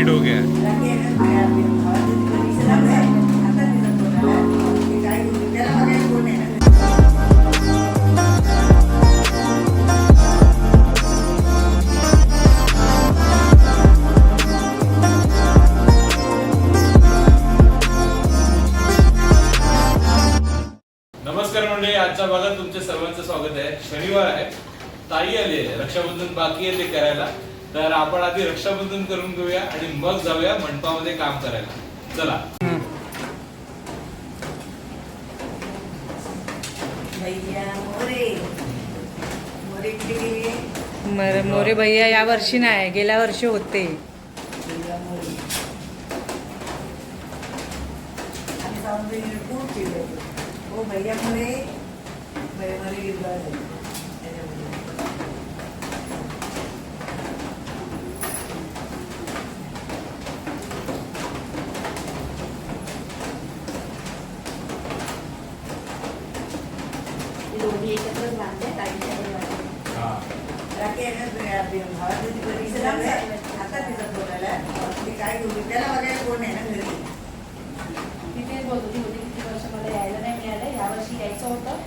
Late हो गया। नमस्कार मंडळी तुमच्या सर्वांचं स्वागत आहे. शनिवार आहे. ताई आली आहे. रक्षाबंधन बाकी आहे ते करायला. तर आपण आधी रक्षाबंधन करून घेऊया आणि मग जाऊया मंडपामध्ये काम करायला. चला. भैया मोरे. मोरे किती गेले? मर मोरे भैया या वर्षी नाही गेल्या वर्षी होते. भैया मोरे आम्ही जाऊन बहिणीने खूप चिडले हो भैया मोरे भैया मोरे गिरगाव झाले त्याच्यामध्ये दोन्ही एकत्रच बांधले ताईच्या घरी राखी आहे ना आपली भावाची ती परीक्षा झाली. आता तिचा फोन आला ती काय बोलली त्याला बघायला कोण आहे ना घरी तिथे बोलत होती होती किती वर्ष मला यायला नाही मिळालं ह्या वर्षी यायचं होतं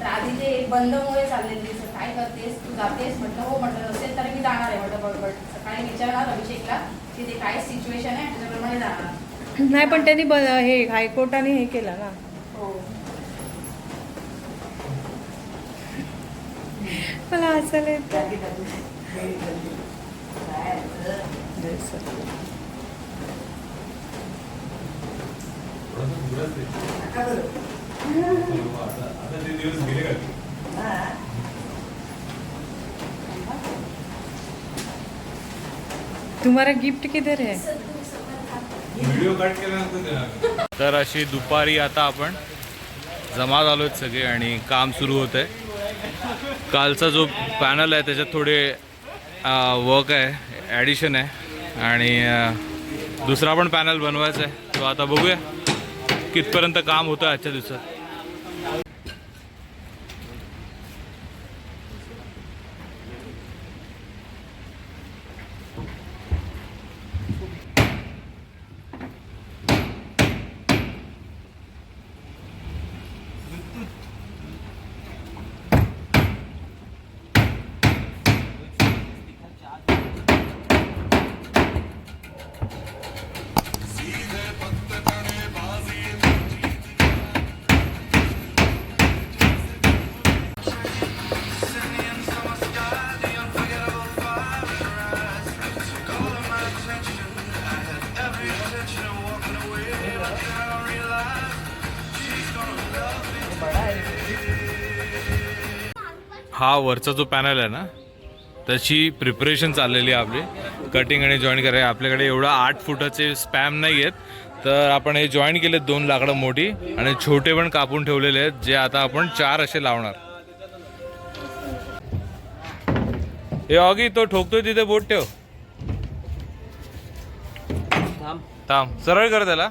तर आधी ते बंदमुळे चाललेली काय करतेस तू जातेस म्हटलं हो म्हटलं नसेल तर मी जाणार आहे म्हटलं बरोबर सकाळी विचारणार अभिषेकला की ते काय सिच्युएशन आहे त्याच्याप्रमाणे जाणार नाही पण त्यांनी ब- हे हायकोर्टाने हे केलं ना हो गेले का हा. तुम्हाला गिफ्ट किधर है? व्हिडिओ कट केल्यानंतर देणार. तर अशी दुपारी आता आपण जमा झालो आहेत सगळे आणि काम सुरू होत आहे कालचा जो पॅनल आहे त्याच्यात थोडे वर्क आहे ॲडिशन आहे. आणि दुसरा पण पॅनल बनवायचा आहे. तो आता बघूया कितपर्यंत काम होतं आजच्या दिवसात. हा वरचा जो पॅनल आहे ना त्याची प्रिपरेशन चाललेली आहे आपली. कटिंग आणि जॉईन करायला. आपल्याकडे एवढं आठ फुटाचे स्पॅम नाही आहेत. तर आपण हे जॉईन केलेत दोन लाकडं मोठी आणि छोटे पण कापून ठेवलेले आहेत जे आता आपण चार असे लावणार. हे ऑगी तो ठोकतोय तिथे बोट ठेव. थांब. सरळ कर त्याला.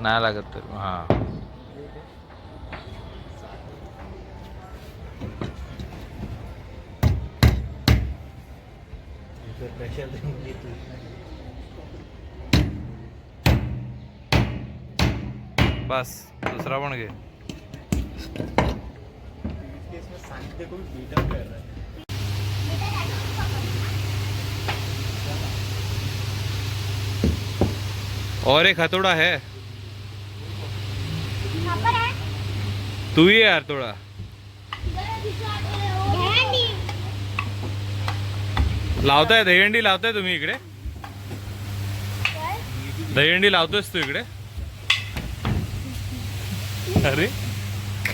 नाही लागत तर. हा. बस दुसरा पण घे. और एक हथौड़ा है। तू ही है यार थोड़ा. लावताय दहीहंडी लावताय तुम्ही इकडे? दहीहंडी लावतोयस तू इकडे? अरे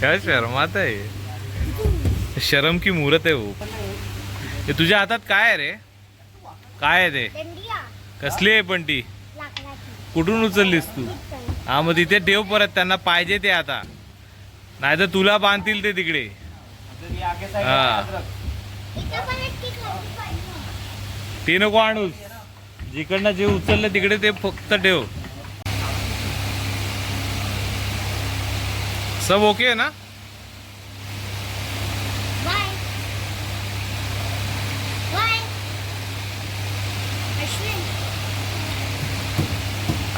काय शर्मात आहे? शरम की मूरत आहे वो. हे तुझ्या हातात काय आहे रे? काय आहे ते? कसली आहे पण ती? कुठून उचललीस तू? हा मग तिथे ठेव परत त्यांना पाहिजे ते आता. नाही तर तुला बांधतील ते तिकडे. हा. ते नको आणूस. जिकडनं जे उचललं तिकडे ते फक्त ठेव. सब ओके आहे ना?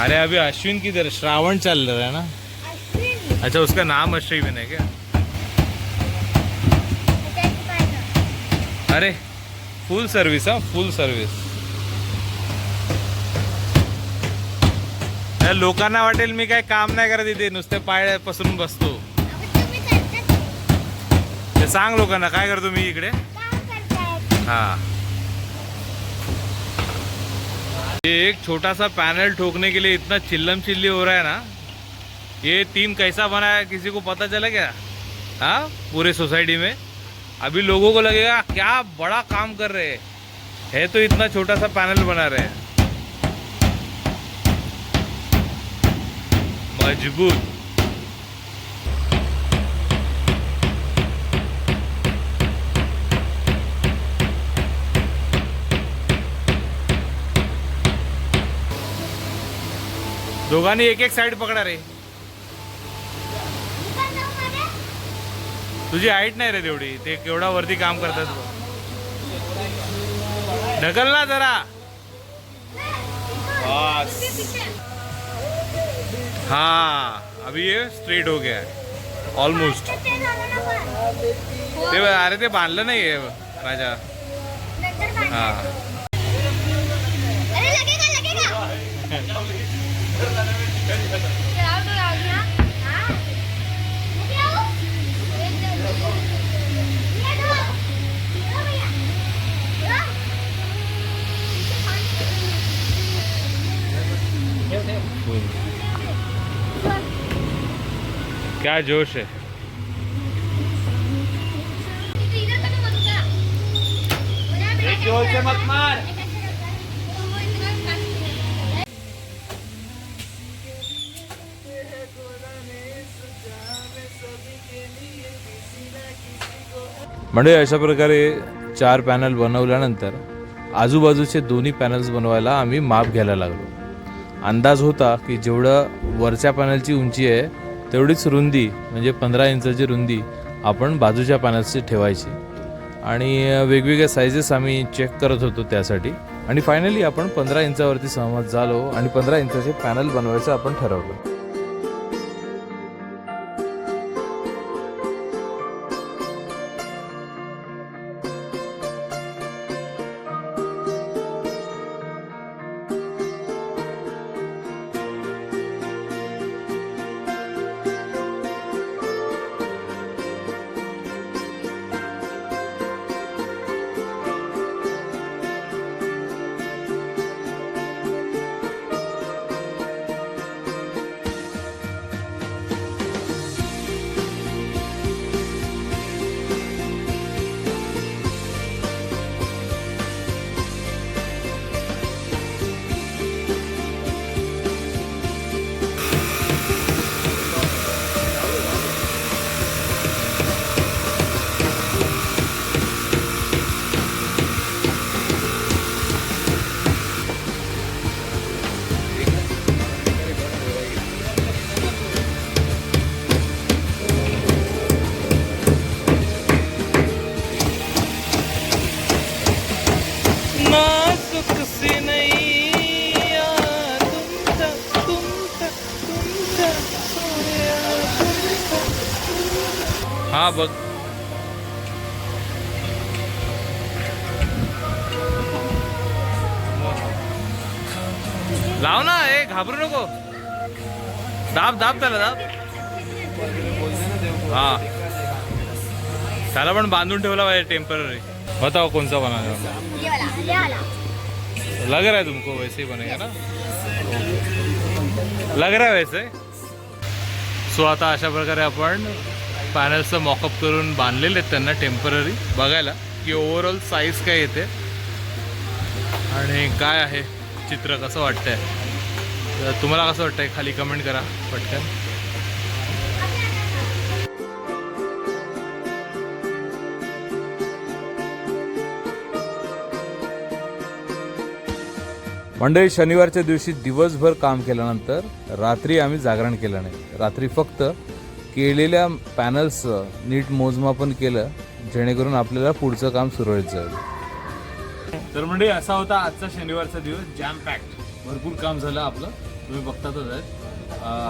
अरे अभी अश्विन किधर श्रावण चल रहा है ना? अच्छा उसका नाम अश्विन है क्या? अरे फुल सर्विस हा फुल सर्विस लोकांना वाटेल मी काय काम नाही करत इथे नुसते पाय पसरून बसतो ते सांग लोकांना काय करतो मी इकडे? हा. ये एक छोटा सा पैनल ठोकने के लिए इतना चिल्लम चिल्ली हो रहा है ना? ये टीम कैसा बना है? किसी को पता चला क्या? हाँ? पूरे सोसाइटी में? अभी लोगों को लगेगा, क्या बड़ा काम कर रहे हैं? है तो इतना छोटा सा पैनल बना रहे हैं। मज़बूत। दोघांनी एक एक साइड पकडा रे. तुझी हाईट नाही रे तेवढी. ते केवढा वरती काम करतात बघ. ढकल ना जरा. हाँ अभी ये स्ट्रेट हो गया है. ऑलमोस्ट ते अरे ते बांधलं नाही राजा. हा. क्या जोश है। जोर से मत मार। म्हणजे अशा प्रकारे चार पॅनल बनवल्यानंतर आजूबाजूचे दोन्ही पॅनल्स बनवायला आम्ही माप घ्यायला लागलो. अंदाज होता की जेवढं वरच्या पॅनलची उंची आहे तेवढीच रुंदी म्हणजे पंधरा इंचाची रुंदी आपण बाजूच्या पॅनल्सची ठेवायची. आणि वेगवेगळ्या सायझेस आम्ही चेक करत होतो त्यासाठी. आणि फायनली आपण पंधरा इंचावरती सहमत झालो आणि पंधरा इंचाचे पॅनल बनवायचं आपण ठरवलं. हा बघ. लाव ना ए घाबरू नको. दाब दाब त्याला दाब. हा. त्याला पण बांधून ठेवला पाहिजे टेंपररी बताओ कोणचा सा बनाना लग रहा है तुमको वैसे ही बनेगा ना? लग रहा है वैसे? सो आता अशा प्रकारे आपण पॅनल्सचं मॉकअप करून बांधलेले आहेत त्यांना टेंपररी बघायला की ओव्हरऑल साईज काय येते. आणि काय आहे चित्र कसं वाटतं तर तुम्हाला कसं वाटतंय? खाली कमेंट करा पटकन. मंडळी शनिवारच्या दिवशी दिवसभर काम केल्यानंतर रात्री आम्ही जागरण केलं नाही. रात्री फक्त केलेल्या पॅनल्सचं नीट मोजमापन केलं जेणेकरून आपल्याला पुढचं काम सुरळीत जाईल. तर म्हणजे असा होता आजचा शनिवारचा दिवस. जॅम पॅक्ट भरपूर काम झालं आपलं. तुम्ही बघतातच आहेत.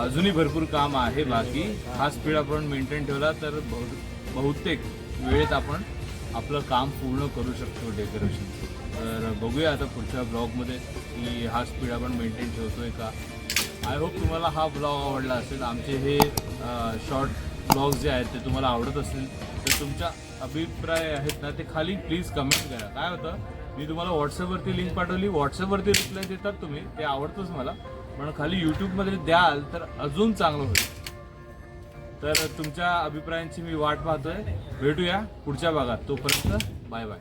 अजूनही भरपूर काम आहे बाकी. हा स्पीड आपण मेंटेन ठेवला तर बहु- बहुतेक वेळेत आपण आपलं काम पूर्ण करू शकतो डेकोरेशन तर बघूया आता पुढच्या ब्लॉगमध्ये की हा स्पीड आपण मेंटेन ठेवतोय का. आय होप तुम्हाला हा ब्लॉग आवडला असेल. आमचे हे शॉर्ट ब्लॉग्स जे आहेत ते तुम्हाला आवडत असतील तर तुमच्या अभिप्राय आहेत ना ते खाली प्लीज कमेंट करा. काय होतं? मी तुम्हाला व्हॉट्सअपवरती लिंक पाठवली. व्हॉट्सअपवरती रिप्लाय देतात तुम्ही. ते आवडतंच मला. पण खाली यूट्यूबमध्ये द्याल तर अजून चांगलं होईल. तर तुमच्या अभिप्रायांची मी वाट पाहतोय. भेटूया पुढच्या भागात. तोपर्यंत बाय बाय